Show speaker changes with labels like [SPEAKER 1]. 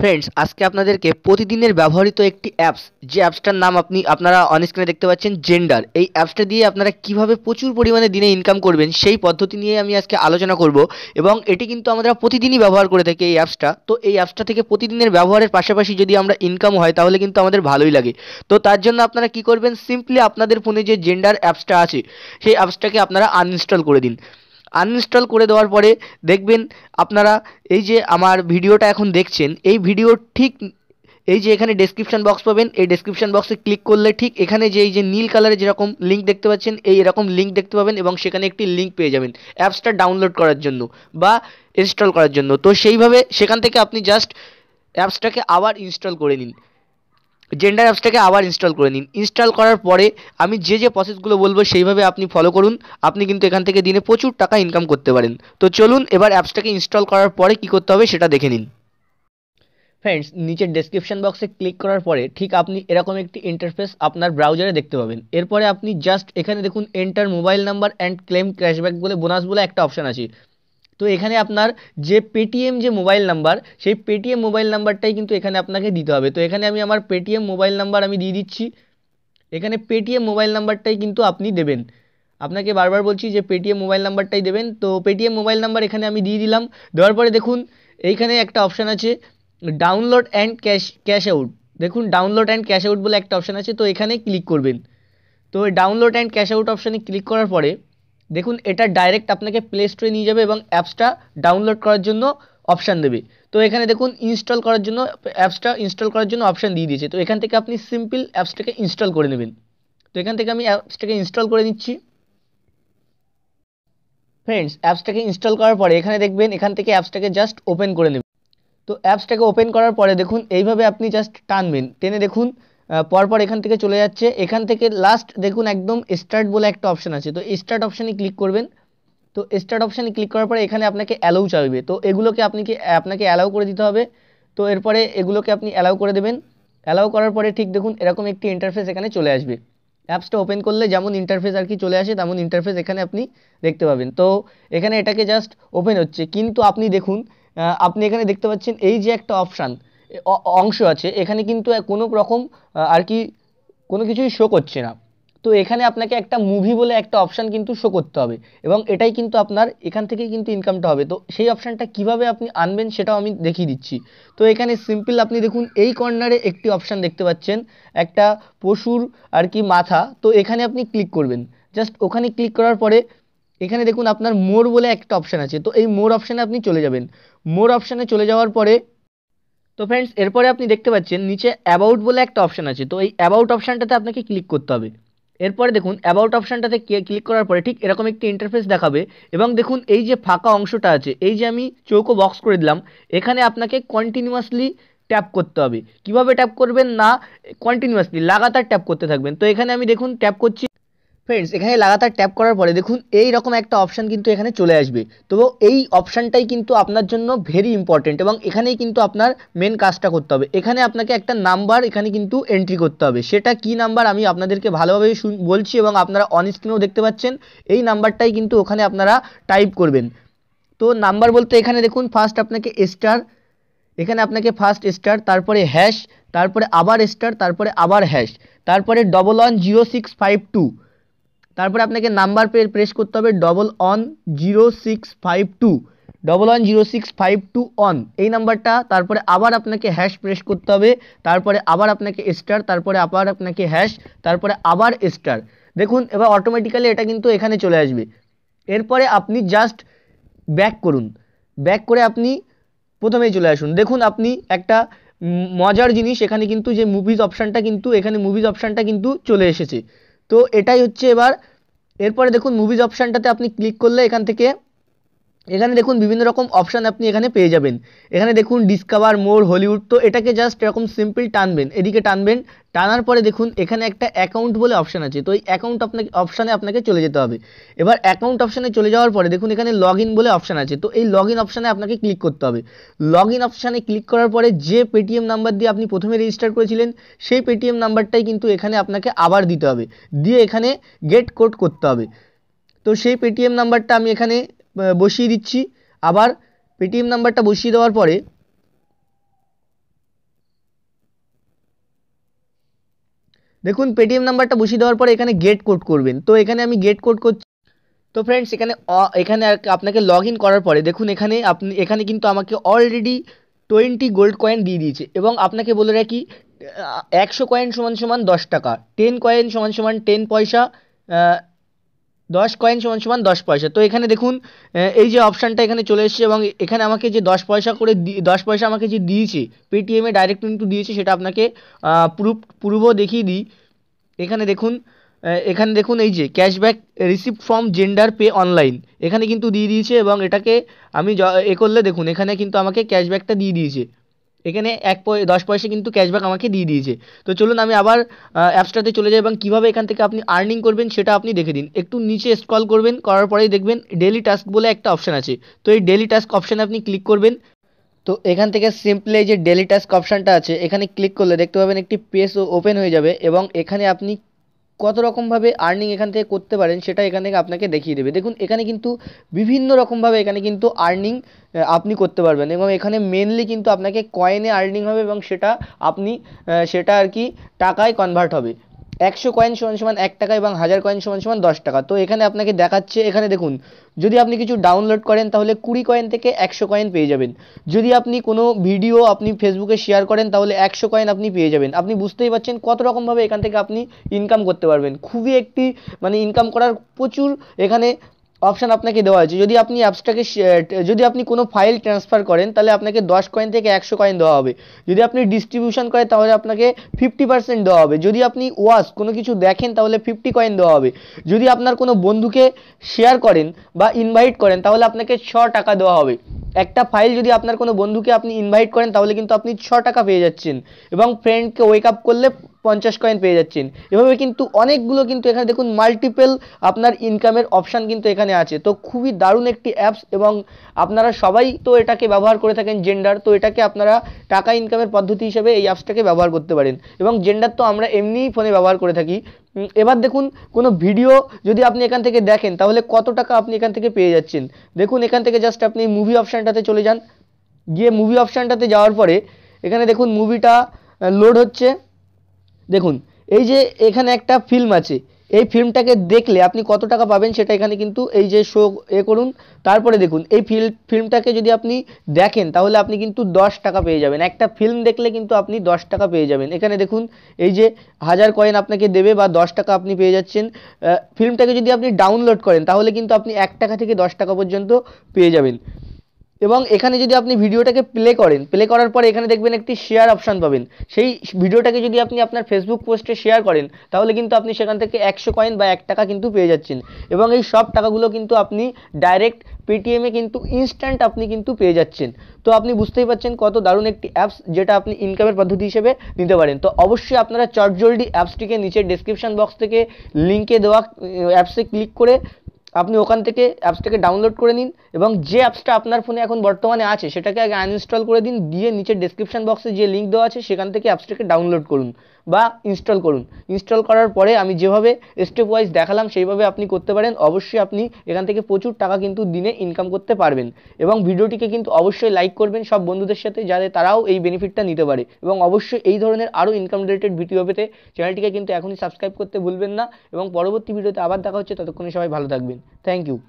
[SPEAKER 1] Friends আজকে আপনাদেরকে প্রতিদিনের ব্যবহৃত একটি অ্যাপস যে অ্যাপসটার নাম আপনি, আপনারা অন স্ক্রিনে দেখতে পাচ্ছেন জেন্ডার এই অ্যাপসটা দিয়ে আপনারা কীভাবে প্রচুর পরিমাণে দিনে ইনকাম করবেন, সেই পদ্ধতি নিয়ে আমি আজকে আলোচনা করব এবং এটি কিন্তু আমরা প্রতিদিনই ব্যবহার করে থাকি এই অ্যাপসটা তো এই অ্যাপসটা থেকে প্রতিদিনের ব্যবহারের পাশাপাশি যদি আমরা ইনকাম হয়, তাহলে কিন্তু আমাদের ভালোই লাগে। তো তার জন্য আপনারা কি করবেন? সিম্পলি আপনাদের ফোনে যে জেন্ডার অ্যাপসটা আছে, সেই অ্যাপসটাকে আপনারা আনইনস্টল করে দিন। আনইনস্টল করে দেওয়ার পরে দেখবেন আপনারা এই যে আমার ভিডিওটা এখন দেখছেন, এই ভিডিওর ঠিক এই যে এখানে ডেসক্রিপশন বক্স পাবেন, এই ডেসক্রিপশন বক্সে ক্লিক করলে ঠিক এখানে যে এই যে নীল কালারের যেরকম লিঙ্ক দেখতে পাচ্ছেন, এই এরকম লিঙ্ক দেখতে পাবেন এবং সেখানে একটি লিঙ্ক পেয়ে যাবেন অ্যাপসটা ডাউনলোড করার জন্য বা ইনস্টল করার জন্য। তো সেইভাবে সেখান থেকে আপনি জাস্ট অ্যাপসটাকে আবার ইনস্টল করে নিন। জেন্ডার অ্যাপসটাকে আবার ইনস্টল করে নিন। ইনস্টল করার পরে আমি যে যে প্রসেসগুলো বলব সেইভাবে আপনি ফলো করুন। আপনি কিন্তু এখান থেকে দিনে প্রচুর টাকা ইনকাম করতে পারেন। তো চলুন এবার অ্যাপসটাকে ইনস্টল করার পরে কি করতে হবে সেটা দেখে নিন। ফ্রেন্ডস নিচের ডেসক্রিপশন বক্সে ক্লিক করার পরে ঠিক আপনি এরকম একটি ইন্টারফেস আপনার ব্রাউজারে দেখতে পাবেন। এরপরে আপনি জাস্ট এখানে দেখুন enter mobile number and claim cashback বলে বোনাস বলে একটা অপশান আছে। তো এখানে আপনার যে পেটিএম যে মোবাইল নাম্বার সেই পেটিএম মোবাইল নাম্বারটাই কিন্তু এখানে আপনাকে দিতে হবে। তো এখানে আমি আমার পেটিএম মোবাইল নাম্বার আমি দিয়ে দিচ্ছি। এখানে পেটিএম মোবাইল নাম্বারটাই কিন্তু আপনি দেবেন। আপনাকে বারবার বলছি যে পেটিএম মোবাইল নাম্বারটাই দেবেন। তো পেটিএম মোবাইল নাম্বার এখানে আমি দিয়ে দিলাম। দেওয়ার পরে দেখুন, এইখানে একটা অপশান আছে download and cash cash out দেখুন ডাউনলোড অ্যান্ড ক্যাশ আউট বলে একটা অপশান আছে, তো এখানে ক্লিক করবেন। তো ডাউনলোড অ্যান্ড ক্যাশ আউট অপশানে ক্লিক করার পরে দেখুন, এটা ডাইরেক্ট আপনাকে প্লে স্টোরে নিয়ে যাবে এবং অ্যাপসটা ডাউনলোড করার জন্য অপশান দেবে। তো এখানে দেখুন ইনস্টল করার জন্য অ্যাপসটা ইনস্টল করার জন্য অপশান দিয়ে দিয়েছে। তো এখান থেকে আপনি সিম্পল অ্যাপসটাকে ইনস্টল করে নেবেন। তো এখান থেকে আমি অ্যাপসটাকে ইনস্টল করে নিচ্ছি। ফ্রেন্ডস অ্যাপসটাকে ইনস্টল করার পরে এখানে দেখবেন, এখান থেকে অ্যাপসটাকে জাস্ট ওপেন করে নেবেন। তো অ্যাপসটাকে ওপেন করার পরে দেখুন, এইভাবে আপনি জাস্ট টানবেন। টেনে দেখুন পরপর এখান থেকে চলে যাচ্ছে। এখান থেকে লাস্ট দেখুন একদম স্টার্ট বলে একটা অপশান আছে। তো স্টার্ট অপশানে ক্লিক করবেন। তো স্টার্ট অপশানে ক্লিক করার পরে এখানে আপনাকে অ্যালাউ চাইবে। তো এগুলোকে আপনি কি, আপনাকে অ্যালাউ করে দিতে হবে। তো এরপরে এগুলোকে আপনি অ্যালাউ করে দেবেন। অ্যালাউ করার পরে ঠিক দেখুন এরকম একটি ইন্টারফেস এখানে চলে আসবে। অ্যাপসটা ওপেন করলে যেমন ইন্টারফেস আর কি চলে আসে, তেমন ইন্টারফেস এখানে আপনি দেখতে পাবেন। তো এখানে এটাকে জাস্ট ওপেন হচ্ছে। কিন্তু আপনি দেখুন আপনি এখানে দেখতে পাচ্ছেন এই যে একটা অপশান অংশ আছে। এখানে কিন্তু কোনো রকম আর কি কোনো কিছুই শো করছে না। তো এখানে আপনাকে একটা মুভি বলে একটা অপশান কিন্তু শো করতে হবে। এবং এটাই কিন্তু আপনার এখান থেকেই কিন্তু ইনকামটা হবে। তো সেই অপশানটা কীভাবে আপনি আনবেন সেটাও আমি দেখিয়ে দিচ্ছি। তো এখানে সিম্পল আপনি দেখুন, এই কর্নারে একটি অপশান দেখতে পাচ্ছেন, একটা পশুর আর কি মাথা। তো এখানে আপনি ক্লিক করবেন। জাস্ট ওখানে ক্লিক করার পরে এখানে দেখুন আপনার মোর বলে একটা অপশান আছে। তো এই মোর অপশানে আপনি চলে যাবেন। মোর অপশানে চলে যাওয়ার পরে তো ফ্রেন্ডস এরপরে আপনি দেখতে পাচ্ছেন, নিচে অ্যাবাউট বলে একটা অপশান আছে। তো এই অ্যাবাউট অপশানটাতে আপনাকে ক্লিক করতে হবে। এরপরে দেখুন অ্যাবাউট অপশানটাতে ক্লিক করার পরে ঠিক এরকম একটি ইন্টারফেস দেখাবে এবং দেখুন, এই যে ফাঁকা অংশটা আছে, এই যে আমি চৌকো বক্স করে দিলাম, এখানে আপনাকে কন্টিনিউয়াসলি ট্যাপ করতে হবে। কীভাবে ট্যাপ করবেন? না কন্টিনিউয়াসলি লাগাতার ট্যাপ করতে থাকবেন। তো এখানে আমি দেখুন ট্যাপ করছি ফ্রেন্ডস এখানে লাগাতার ট্যাপ করার পরে দেখুন, এই রকম একটা অপশান কিন্তু এখানে চলে আসবে। তো এই অপশানটাই কিন্তু আপনার জন্য ভেরি ইম্পর্টেন্ট এবং এখানেই কিন্তু আপনার মেন কাজটা করতে হবে। এখানে আপনাকে একটা নাম্বার এখানে কিন্তু এন্ট্রি করতে হবে। সেটা কি নাম্বার আমি আপনাদেরকে ভালোভাবে বলছি এবং আপনারা অন স্ক্রিনেও দেখতে পাচ্ছেন। এই নাম্বারটাই কিন্তু ওখানে আপনারা টাইপ করবেন। তো নাম্বার বলতে এখানে দেখুন ফার্স্ট আপনাকে স্টার এখানে আপনাকে ফার্স্ট স্টার তারপরে হ্যাশ তারপরে আবার স্টার তারপরে আবার হ্যাশ তারপরে double one zero six five two তারপরে আপনাকে নাম্বার প্রেস করতে হবে double one zero six five two double one zero six five two one এই নাম্বারটা, তারপরে আবার আপনাকে হ্যাশ প্রেস করতে হবে, তারপরে আবার আপনাকে স্টার তারপরে আবার আপনাকে হ্যাশ তারপরে আবার স্টার দেখুন, এবার অটোমেটিক্যালি এটা কিন্তু এখানে চলে আসবে। এরপরে আপনি জাস্ট ব্যাক করুন। ব্যাক করে আপনি প্রথমেই চলে আসুন। দেখুন, আপনি একটা মজার জিনিস, এখানে কিন্তু যে মুভিজ অপশানটা কিন্তু, এখানে মুভিজ অপশানটা কিন্তু চলে এসেছে। তো এটাই হচ্ছে এবার। এরপরে দেখুন মুভিজ অপশানটাতে আপনি ক্লিক করলে এখান থেকে এখানে দেখুন বিভিন্ন রকম অপশান আপনি এখানে পেয়ে যাবেন। এখানে দেখুন ডিসকভার মোর হলিউড তো এটাকে জাস্ট এরকম সিম্পল টানবেন। এদিকে টানবেন, টানার পরে দেখুন এখানে একটা অ্যাকাউন্ট বলে অপশান আছে। তো এই অ্যাকাউন্ট আপনাকে অপশানে আপনাকে চলে যেতে হবে। এবার অ্যাকাউন্ট অপশানে চলে যাওয়ার পরে দেখুন এখানে লগ বলে অপশান আছে। তো এই লগ ইন অপশানে আপনাকে ক্লিক করতে হবে। লগ ইন অপশানে ক্লিক করার পরে যে পেটিএম নাম্বার দিয়ে আপনি প্রথমে রেজিস্টার করেছিলেন, সেই পেটিএম নাম্বারটাই কিন্তু এখানে আপনাকে আবার দিতে হবে। দিয়ে এখানে গেট কোড করতে হবে। তো সেই পেটিএম নাম্বারটা আমি এখানে বসিয়ে দিচ্ছি। আবার পেটিএম নাম্বারটা বসিয়ে দেওয়ার পরে দেখুন পেটিএম নাম্বারটা বসিয়ে দেওয়ার পরে এখানে গেট কোড করবেন। তো এখানে আমি গেট কোড করছি। তো ফ্রেন্ডস এখানে এখানে আপনাকে লগ করার পরে দেখুন, এখানে আপনি, এখানে কিন্তু আমাকে অলরেডি টোয়েন্টি গোল্ড কয়েন দিয়ে দিয়েছে এবং আপনাকে বলে রাখি একশো কয়েন সমান সমান দশ টাকা টেন কয়েন সমান সমান টেন পয়সা দশ কয়েন সমান সমান দশ পয়সা। তো এখানে দেখুন এই যে অপশানটা এখানে চলে এসেছে এবং এখানে আমাকে যে দশ পয়সা করে দশ পয়সা আমাকে যে দিয়েছে পেটিএমে ডাইরেক্ট কিন্তু দিয়েছে, সেটা আপনাকে প্রুফ পূর্ব দেখিয়ে দিই। এখানে দেখুন এখানে দেখুন এই যে cashback receipt from gender pay online এখানে কিন্তু দিয়ে দিয়েছে এবং এটাকে আমি এ করলে দেখুন, এখানে কিন্তু আমাকে ক্যাশব্যাকটা দিয়ে দিয়েছে। এখানে এক দশ পয়সা কিন্তু ক্যাশব্যাক আমাকে দিয়ে দিয়েছে। তো চলুন আমি আবার অ্যাপসটাতে চলে যাই এবং কীভাবে এখান থেকে আপনি আর্নিং করবেন সেটা আপনি দেখে দিন। একটু নিচে স্ক্রল করবেন, করার পরেই দেখবেন ডেলি টাস্ক বলে একটা অপশান আছে। তো এই ডেলি টাস্ক অপশানে আপনি ক্লিক করবেন। তো এখান থেকে সিম্পলি যে ডেলি টাস্ক অপশানটা আছে, এখানে ক্লিক করলে দেখতে পাবেন একটি পেজ ওপেন হয়ে যাবে এবং এখানে আপনি কত রকমভাবে আর্নিং এখান থেকে করতে পারেন সেটা এখান থেকে আপনাকে দেখিয়ে দেবে। দেখুন, এখানে কিন্তু বিভিন্ন রকমভাবে এখানে কিন্তু আর্নিং আপনি করতে পারবেন এবং এখানে মেনলি কিন্তু আপনাকে কয়েনে আর্নিং হবে এবং সেটা আপনি সেটা আর কি টাকায় কনভার্ট হবে। একশো কয়েন সমান সমান এক টাকা এবং হাজার কয়েন সমান সমান দশ টাকা। তো এখানে আপনাকে দেখাচ্ছে, এখানে দেখুন, যদি আপনি কিছু ডাউনলোড করেন তাহলে কুড়ি কয়েন থেকে একশো কয়েন পেয়ে যাবেন। যদি আপনি কোনো ভিডিও আপনি ফেসবুকে শেয়ার করেন তাহলে একশো কয়েন আপনি পেয়ে যাবেন। আপনি বুঝতেই পারছেন কত রকমভাবে এখান থেকে আপনি ইনকাম করতে পারবেন। খুবই একটি মানে ইনকাম করার প্রচুর এখানে অপশান আপনাকে দেওয়া আছে যদি আপনি অ্যাপসটাকে যদি আপনি কোনো ফাইল ট্রান্সফার করেন, তাহলে আপনাকে দশ কয়েন থেকে একশো কয়েন দেওয়া হবে। যদি আপনি ডিস্ট্রিবিউশন করেন, তাহলে আপনাকে ফিফটি পার্সেন্ট দেওয়া হবে। যদি আপনি ওয়াশ কোনো কিছু দেখেন, তাহলে ফিফটি কয়েন দেওয়া হবে। যদি আপনার কোনো বন্ধুকে শেয়ার করেন বা ইনভাইট করেন, তাহলে আপনাকে ছ টাকা দেওয়া হবে। একটা ফাইল যদি আপনার কোনো বন্ধুকে আপনি ইনভাইট করেন, তাহলে কিন্তু আপনি ছ টাকা পেয়ে যাচ্ছেন। এবং ফ্রেন্ডকে ওয়েক আপ করলে পঞ্চাশ কয়েন পেয়ে যাচ্ছেন। এভাবে কিন্তু অনেকগুলো কিন্তু এখানে দেখুন মাল্টিপল আপনার ইনকামের অপশান কিন্তু এখানে আছে। তো খুবই দারুণ একটি অ্যাপস এবং আপনারা সবাই তো এটাকে ব্যবহার করে থাকেন জেন্ডার তো এটাকে আপনারা টাকা ইনকামের পদ্ধতি হিসেবে এই অ্যাপসটাকে ব্যবহার করতে পারেন। এবং জেন্ডার তো আমরা এমনিই ফোনে ব্যবহার করে থাকি। এবার দেখুন কোনো ভিডিও যদি আপনি এখান থেকে দেখেন, তাহলে কত টাকা আপনি এখান থেকে পেয়ে যাচ্ছেন? দেখুন এখান থেকে জাস্ট আপনি মুভি অপশানটাতে চলে যান। গিয়ে মুভি অপশানটাতে যাওয়ার পরে এখানে দেখুন মুভিটা লোড হচ্ছে। দেখুন, এই যে এখানে একটা ফিল্ম আছে, এই ফিল্মটাকে দেখলে আপনি কত টাকা পাবেন সেটা এখানে কিন্তু এই যে শো এ করুন। তারপরে দেখুন, এই ফিল্ম ফিল্মটাকে যদি আপনি দেখেন, তাহলে আপনি কিন্তু দশ টাকা পেয়ে যাবেন। একটা ফিল্ম দেখলে কিন্তু আপনি দশ টাকা পেয়ে যাবেন। এখানে দেখুন, এই যে হাজার কয়েন আপনাকে দেবে বা দশ টাকা আপনি পেয়ে যাচ্ছেন। ফিল্মটাকে যদি আপনি ডাউনলোড করেন, তাহলে কিন্তু আপনি এক টাকা থেকে দশ টাকা পর্যন্ত পেয়ে যাবেন। এবং এখানে যদি আপনি ভিডিওটাকে প্লে করেন প্লে করার পরে এখানে দেখবেন একটি শেয়ার অপশান পাবেন। সেই ভিডিওটাকে যদি আপনি আপনার ফেসবুক পোস্টে শেয়ার করেন, তাহলে কিন্তু আপনি সেখান থেকে একশো কয়েন বা এক টাকা কিন্তু পেয়ে যাচ্ছেন। এবং এই সব টাকাগুলো কিন্তু আপনি ডাইরেক্ট পেটিএমে কিন্তু ইনস্ট্যান্ট আপনি কিন্তু পেয়ে যাচ্ছেন। তো আপনি বুঝতেই পারছেন কত দারুণ একটি অ্যাপস যেটা আপনি ইনকামের পদ্ধতি হিসেবে নিতে পারেন। তো অবশ্যই আপনারা চটজলদি অ্যাপসটিকে নিচের ডেসক্রিপশন বক্স থেকে লিঙ্কে দেওয়া অ্যাপসে ক্লিক করে আপনি ওখান থেকে অ্যাপসটাকে ডাউনলোড করে নিন এবং যে অ্যাপসটা আপনার ফোনে এখন বর্তমানে আছে সেটাকে আগে আনইনস্টল করে দিন, দিয়ে নিচের ডেসক্রিপশন বক্সে যে লিঙ্ক দেওয়া আছে সেখান থেকে অ্যাপসটাকে ডাউনলোড করুন বা ইনস্টল করুন। ইনস্টল করার পরে আমি যেভাবে স্টেপ ওয়াইজ দেখালাম সেইভাবে আপনি করতে পারেন। অবশ্যই আপনি এখান থেকে প্রচুর টাকা কিন্তু দিনে ইনকাম করতে পারবেন এবং ভিডিওটিকে কিন্তু অবশ্যই লাইক করবেন সব বন্ধুদের সাথে যাতে তারাও এই বেনিফিটটা নিতে পারে এবং অবশ্যই এই ধরনের আরও ইনকাম রিলেটেড ভিডিও পেতে চ্যানেলটিকে কিন্তু এখনই সাবস্ক্রাইব করতে ভুলবেন না এবং পরবর্তী ভিডিওতে আবার দেখা হচ্ছে, ততক্ষণে সবাই ভালো থাকবেন। Thank you.